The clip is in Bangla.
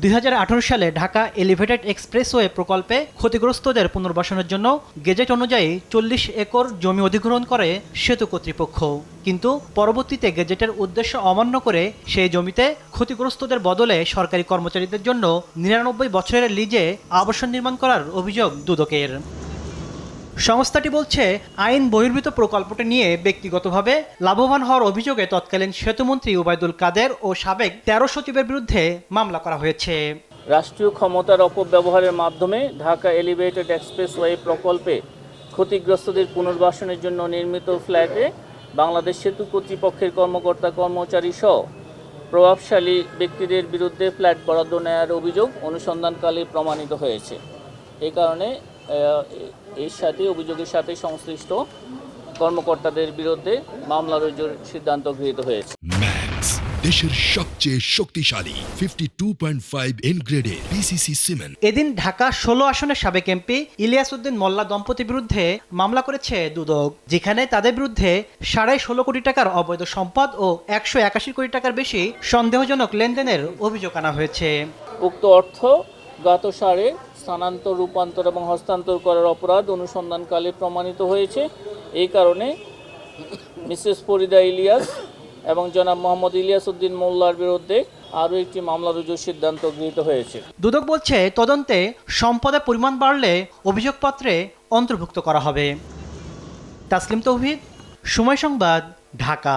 দুই হাজার আঠেরো সালে ঢাকা এলিভেটেড এক্সপ্রেসওয়ে প্রকল্পে ক্ষতিগ্রস্তদের পুনর্বাসনের জন্য গেজেট অনুযায়ী চল্লিশ একর জমি অধিগ্রহণ করে সেতু কর্তৃপক্ষ। কিন্তু পরবর্তীতে গেজেটের উদ্দেশ্য অমান্য করে সেই জমিতে ক্ষতিগ্রস্তদের বদলে সরকারি কর্মচারীদের জন্য নিরানব্বই বছরের লিজে আবাসন নির্মাণ করার অভিযোগ দুদকের। সংস্থাটি বলছে, আইন বহির্ভূত প্রকল্পটি নিয়ে ব্যক্তিগতভাবে লাভবান হওয়ার অভিযোগে তৎকালীন সেতুমন্ত্রী ওবায়দুল কাদের ও সাবেক তেরো সচিবের বিরুদ্ধে মামলা করা হয়েছে। রাষ্ট্রীয় ক্ষমতার অপব্যবহারের মাধ্যমে ঢাকা এলিভেটেড এক্সপ্রেসওয়ে প্রকল্পে ক্ষতিগ্রস্তদের পুনর্বাসনের জন্য নির্মিত ফ্ল্যাটে বাংলাদেশ সেতু কর্তৃপক্ষের কর্মকর্তা কর্মচারী সহ প্রভাবশালী ব্যক্তিদের বিরুদ্ধে ফ্ল্যাট বরাদ্দ নেওয়ার অভিযোগ অনুসন্ধানকালে প্রমাণিত হয়েছে। এই কারণে এর সাথে অভিযোগের সাথে সংশ্লিষ্ট কর্মকর্তাদের বিরুদ্ধে মামলা রুজুর সিদ্ধান্ত গৃহীত হয়েছে। দেশের সবচেয়ে শক্তিশালী fifty two point five N গ্রেডের পিসিসি সিমেন্ট এদিন ঢাকা ষোলো আসনের সাবেক এমপি ইলিয়াস উদ্দিন মোল্লা দম্পতির বিরুদ্ধে মামলা করেছে দুদক যেখানে তাদের বিরুদ্ধে সাড়ে ষোলো কোটি টাকার অবৈধ সম্পদ ও একশো একাশি কোটি টাকার বেশি সন্দেহজনক লেনদেনের অভিযোগ আনা হয়েছে। উক্ত অর্থ গত সারে স্থানান্তর, রূপান্তর এবং হস্তান্তর করার অপরাধ অনুসন্ধানকালে প্রমাণিত হয়েছে। এই কারণে মিসেস ফরিদা ইলিয়াস এবং জনাব মোহাম্মদ ইলিয়াস উদ্দিন মোল্লার বিরুদ্ধে আরও একটি মামলা রুজুর সিদ্ধান্ত গৃহীত হয়েছে। দুদক বলছে, তদন্তে সম্পদের পরিমাণ বাড়লে অভিযোগপত্রে অন্তর্ভুক্ত করা হবে। তাসলিম তৌহিদ সময় সংবাদ, ঢাকা।